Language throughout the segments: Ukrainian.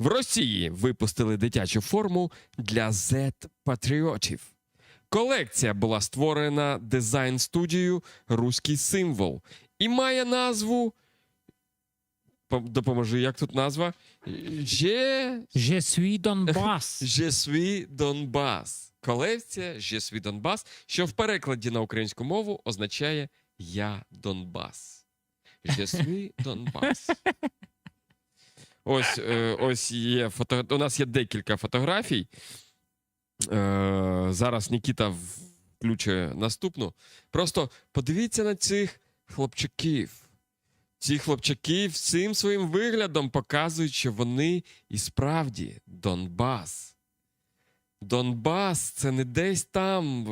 В Росії випустили дитячу форму для Z-патріотів. Колекція була створена дизайн-студією Руський символ і має назву. Допоможи, як тут назва? Je, Je suis Donbass. Je suis Donbass. Колекція Je suis Donbass, що в перекладі на українську мову означає Я Донбас. Je suis Donbass. Ось, е, ось є фото... У нас є декілька фотографій. Е, зараз Нікіта включує наступну. Просто подивіться на цих хлопчаків. Ці хлопчаки всім своїм виглядом показують, що вони і справді Донбас. Донбас це не десь там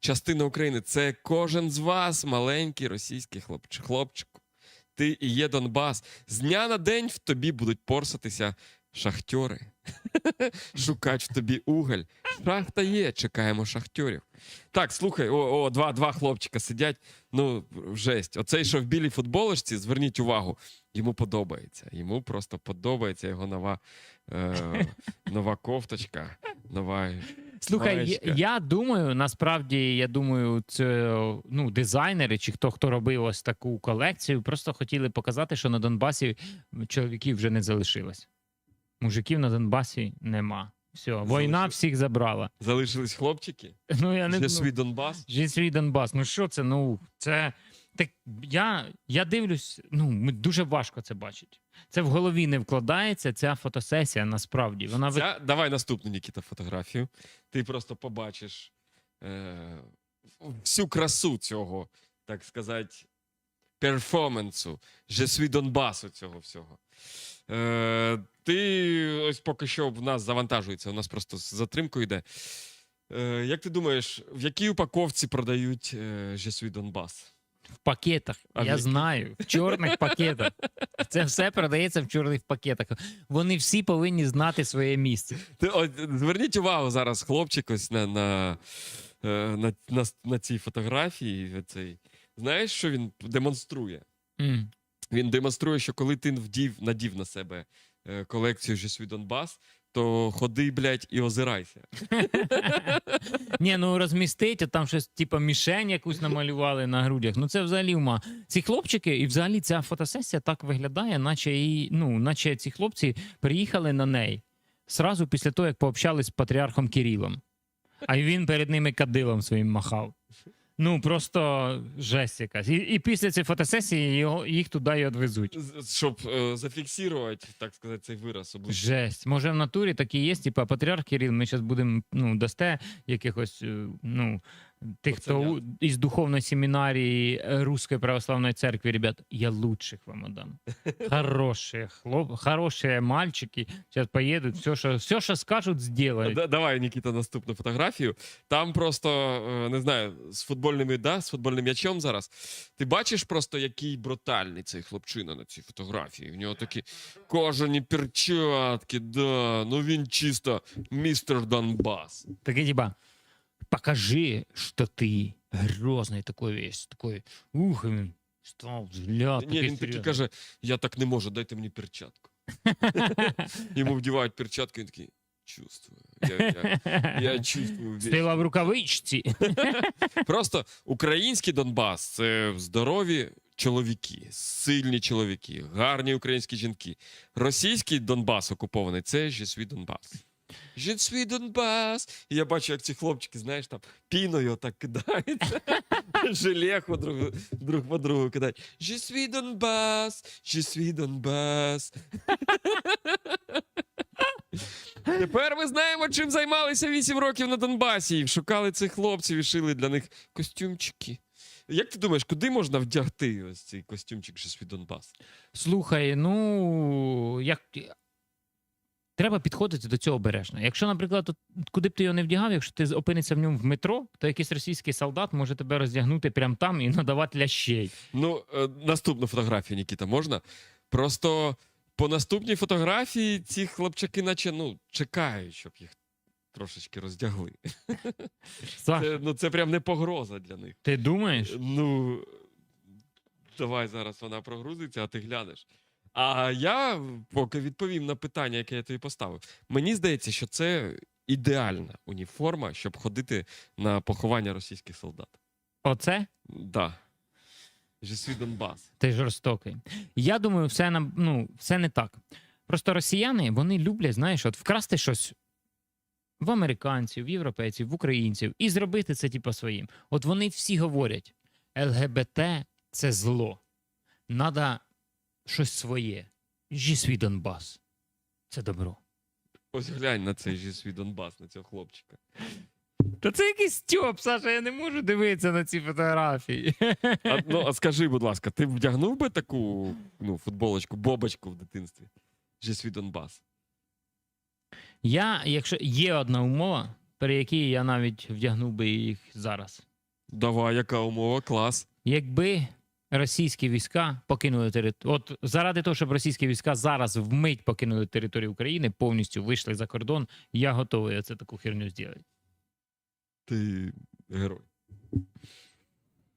частина України. Це кожен з вас, маленький російський хлопч- хлопчику. Ти і є Донбас. З дня на день в тобі будуть порсатися шахтьори. Шукач в тобі уголь. Шахта є, чекаємо шахтьорів. Так, слухай, о, о, два, два хлопчика сидять. Ну, жесть. Оцей, що в білій футболочці, зверніть увагу, йому подобається. Йому просто подобається його нова, е, нова кофточка, нова. Слухай, я, я думаю, насправді, я думаю, це ну, дизайнери чи хто хто робив ось таку колекцію, просто хотіли показати, що на Донбасі чоловіків вже не залишилось. Мужиків на Донбасі нема. Все, війна всіх забрала. Залишились хлопчики. Ну я не ну, свій Донбас. Je suis Донбас. Ну що це? Ну це так. Я, я дивлюсь, ну дуже важко це бачити. Це в голові не вкладається. Ця фотосесія насправді. Вона Ця, давай наступну Нікіта фотографію. Ти просто побачиш е, всю красу цього, так сказати, перформансу, же свій Донбасу цього всього. Е, ти ось поки що в нас завантажується, у нас просто з затримкою йде. Е, як ти думаєш, в якій упаковці продають е, же свій Донбас? в пакетах. А я яких? знаю, в чорних пакетах. Це все продається в чорних пакетах. Вони всі повинні знати своє місце. Ти, от, зверніть увагу зараз, хлопчик, ось на, на, на, на, на цій фотографії. Цей. Знаєш, що він демонструє? М. Він демонструє, що коли ти вдів, надів на себе е, колекцію «Je suis Донбас, то ходи, блядь, і озирайся. Ні, ну розмістить, а там щось, типу, мішень якусь намалювали на грудях. Ну це взагалі ума. Ці хлопчики, і взагалі ця фотосесія так виглядає, наче і, ну, наче ці хлопці приїхали на неї сразу після того, як пообщались з патріархом Кирилом. А він перед ними кадилом своїм махав. Ну, просто жесть якась. І, і після цієї фотосесії його, їх туди і відвезуть. Щоб е, зафіксувати, так сказати, цей вираз обличчя. Жесть. Може, в натурі так і є, типа патріарх Кирил, ми зараз будемо ну, дасте якихось е, ну, тих, хто із духовної семінарії е, Руської православної церкви, ребят, я лучших вам отдам. Хороші, хлоп, хороші мальчики. Зараз поїдуть, все, що, все, що скажуть, зроблять. Давай, Нікіта, наступну фотографію. Там просто, е, не знаю, з футбольними, да, з футбольним м'ячом зараз. Ти бачиш просто, який брутальний цей хлопчина на цій фотографії. У нього такі кожані перчатки, да. Ну він чисто містер Донбас. Такий, типа, покажи, що ти грозний такий весь, такий, ух, він став, взгляд, Ні, він такий каже: я так не можу, дайте мені перчатку. Йому вдівають перчатки, він такий. Чувствую. Я, я, я чувствую. вещь». Співа в рукавичці. Просто український Донбас це здорові чоловіки, сильні чоловіки, гарні українські жінки. Російський Донбас окупований це же свій Донбас. Je suis Донбас. І я бачу, як ці хлопчики, знаєш, там піною так кидаються. Желеху друг, друг по другу кидають. Je suis Донбас, je suis Донбас. Тепер ми знаємо, чим займалися 8 років на Донбасі. Шукали цих хлопців і шили для них костюмчики. Як ти думаєш, куди можна вдягти ось цей костюмчик «Je suis Донбас? Слухай, ну як. Треба підходити до цього обережно. Якщо, наприклад, от куди б ти його не вдягав, якщо ти опинишся в ньому в метро, то якийсь російський солдат може тебе роздягнути прямо там і надавати лящей. Ну, е, наступну фотографію, Нікіта, можна? Просто по наступній фотографії ці хлопчаки, наче ну, чекають, щоб їх трошечки роздягли. Саш, Це, ну, це прям не погроза для них. ти думаєш? Ну, давай зараз вона прогрузиться, а ти глянеш. А я поки відповім на питання, яке я тобі поставив. Мені здається, що це ідеальна уніформа, щоб ходити на поховання російських солдат. Оце Да. Suis Донбас. ти жорстокий. Я думаю, все нам ну, все не так. Просто росіяни вони люблять, знаєш, от вкрасти щось в американців, в європейців, в українців і зробити це типу своїм. От вони всі говорять: ЛГБТ це зло. Надо щось своє. Жі свій Донбас. Це добро. Ось глянь на цей Je suis Донбас, на цього хлопчика. Та це якийсь стьоп, Саша, я не можу дивитися на ці фотографії. А, ну, а скажи, будь ласка, ти вдягнув би таку ну, футболочку, бобочку в дитинстві? Je suis Донбас. Я, якщо є одна умова, при якій я навіть вдягнув би їх зараз. Давай, яка умова, клас. Якби російські війська покинули територію, от заради того, щоб російські війська зараз вмить покинули територію України, повністю вийшли за кордон, я готовий це таку херню зробити. Ти герой.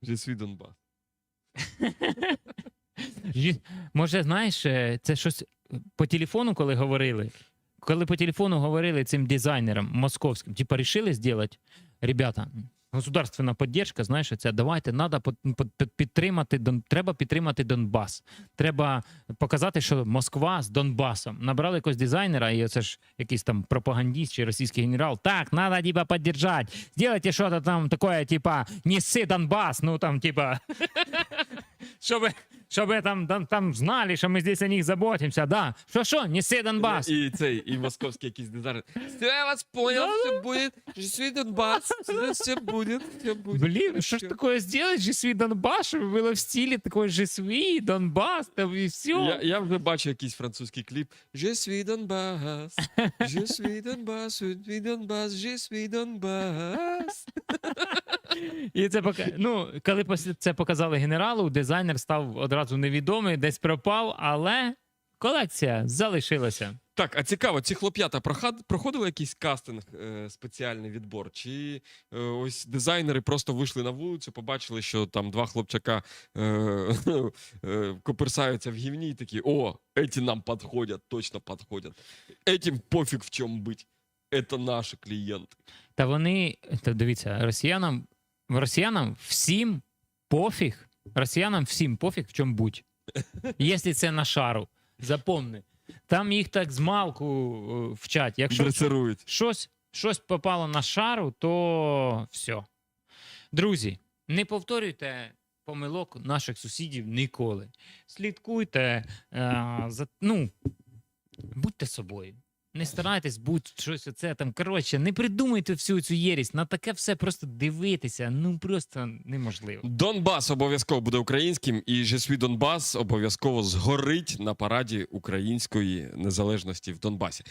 Je Донбас. Може, знаєш, е, це щось по телефону, коли говорили. Коли по телефону говорили цим дизайнерам московським, типа рішили зробити, ребята, государственна поддержка, знаєш, це давайте под- підтримати треба підтримати Донбас. Треба показати, що Москва з Донбасом. Набрали якогось дизайнера, і це ж якийсь там пропагандист чи російський генерал. Так, надо типа підтримати. Сделайте що-то там таке, типа, неси Донбас, ну там, типа. Щоб, щоб там, там, там знали, що ми здесь о них заботимося. Да. Що, що, неси Донбас. І цей, і московський якийсь дизайнер. Все, я вас понял, все буде. Je Донбас. Все, все буде, все буде. Блін, що ж Хорошо. такое сделать, же свій Донбас, щоб було в стилі такой же свій Донбас, там і все. Я, я вже бачу якийсь французький кліп. Je Донбас. Je Донбас, je Донбас, je Донбас. І це пока... ну, коли після це показали генералу, дизайнер став одразу невідомий, десь пропав, але колекція залишилася. Так, а цікаво, ці хлоп'ята прохад- проходили якийсь кастинг, е, спеціальний відбор? Чи е, ось дизайнери просто вийшли на вулицю, побачили, що там два хлопчака е, е, коперсаються в гівні і такі: о, эти нам підходять, точно підходять. Этим пофіг в чому бути. Это наші клієнти. Та вони, та дивіться, росіянам, росіянам всім пофіг, росіянам всім пофіг в чому будь. Якщо це на шару, запомни. Там їх так з малку е, вчать. Якщо Дресирують. щось, щось попало на шару, то все. Друзі, не повторюйте помилок наших сусідів ніколи. Слідкуйте, е, за, ну, будьте собою. Не старайтесь бути щось оце там. Коротше, не придумайте всю цю єрість. На таке все просто дивитися. Ну просто неможливо. Донбас обов'язково буде українським, і же свій Донбас обов'язково згорить на параді української незалежності в Донбасі.